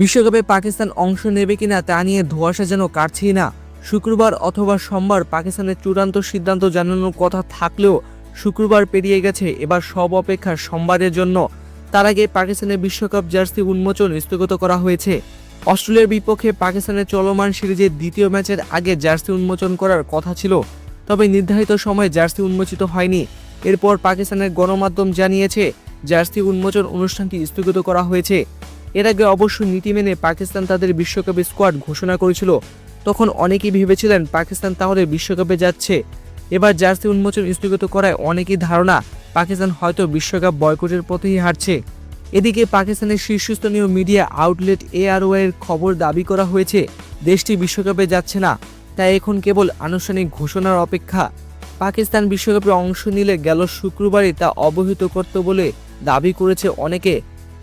বিশ্বকাপে পাকিস্তান অংশ নেবে কিনা তা নিয়ে ধোঁয়াশা যেন কাটছেই না। শুক্রবার অথবা সোমবার পাকিস্তানের চূড়ান্ত সিদ্ধান্ত জানানোর কথা থাকলেও শুক্রবার পেরিয়ে গেছে এবার সব অপেক্ষা সোমবারের জন্য। তার আগে পাকিস্তানের বিশ্বকাপ জার্সি উন্মোচন স্থগিত করা হয়েছে। অস্ট্রেলিয়ার বিপক্ষে পাকিস্তানের চলমান সিরিজের দ্বিতীয় ম্যাচের আগে জার্সি উন্মোচন করার কথা ছিল, তবে নির্ধারিত সময়ে জার্সি উন্মোচিত হয়নি। এরপর পাকিস্তানের গণমাধ্যম জানিয়েছে, জার্সি উন্মোচন অনুষ্ঠানটি স্থগিত করা হয়েছে। এর আগে অবশ্য নীতি মেনে পাকিস্তান তাদের বিশ্বকাপে স্কোয়াড ঘোষণা করেছিল। তখন অনেকেই ভেবেছিলেন পাকিস্তান তাহলে বিশ্বকাপে যাচ্ছে। এবার জার্সি উন্মোচন স্থগিত করায় অনেকেই ধারণা পাকিস্তান হয়তো বিশ্বকাপ বয়কটের পথেই হারছে এদিকে পাকিস্তানের শীর্ষস্থানীয় মিডিয়া আউটলেট এআরও এর খবর দাবি করা হয়েছে, দেশটি বিশ্বকাপে যাচ্ছে না। তাই এখন কেবল আনুষ্ঠানিক ঘোষণার অপেক্ষা। পাকিস্তান বিশ্বকাপে অংশ নিলে গেল শুক্রবারই তা অবহিত করত বলে দাবি করেছে অনেকে।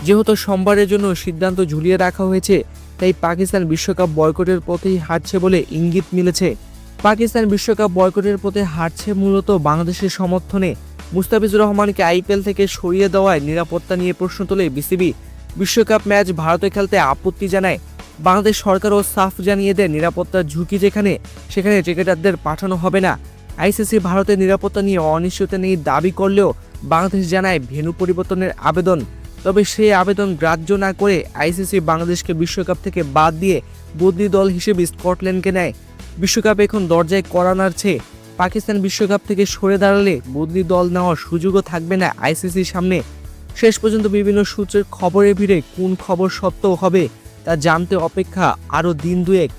যেহেতু সোমবারের জন্য সিদ্ধান্ত ঝুলিয়ে রাখা হয়েছে, তাই পাকিস্তান বিশ্বকাপ বয়কটের পথেই হাঁটছে বলে ইঙ্গিত মিলেছে। পাকিস্তান বিশ্বকাপ বয়কটের পথে হাঁটছে মূলত বাংলাদেশের সমর্থনে। মুস্তাফিজুর রহমানকে আইপিএল থেকে সরিয়ে দেওয়ায় নিরাপত্তা নিয়ে প্রশ্ন তোলে বিসিবি। বিশ্বকাপ ম্যাচ ভারতে খেলতে আপত্তি জানায়। বাংলাদেশ সরকারও সাফ জানিয়ে দেয় নিরাপত্তার ঝুঁকি যেখানে, সেখানে ক্রিকেটারদের পাঠানো হবে না। আইসিসি ভারতের নিরাপত্তা নিয়ে অনিশ্চয়তা নিয়ে দাবি করলেও বাংলাদেশ জানায় ভেন্যু পরিবর্তনের আবেদন। তবে সেই আবেদন গ্রাহ্য না করে আইসিসি বাংলাদেশকে বিশ্বকাপ থেকে বাদ দিয়ে বদলি দল হিসেবে স্কটল্যান্ডকে নেয়। বিশ্বকাপ এখন দরজায় করা নাড়ছে। পাকিস্তান বিশ্বকাপ থেকে সরে দাঁড়ালে বদলি দল নেওয়ার সুযোগও থাকবে না আইসিসির সামনে। শেষ পর্যন্ত বিভিন্ন সূত্রের খবরে ভিড়ে কোন খবর সত্য হবে তা জানতে অপেক্ষা আরও দিন দুয়েক।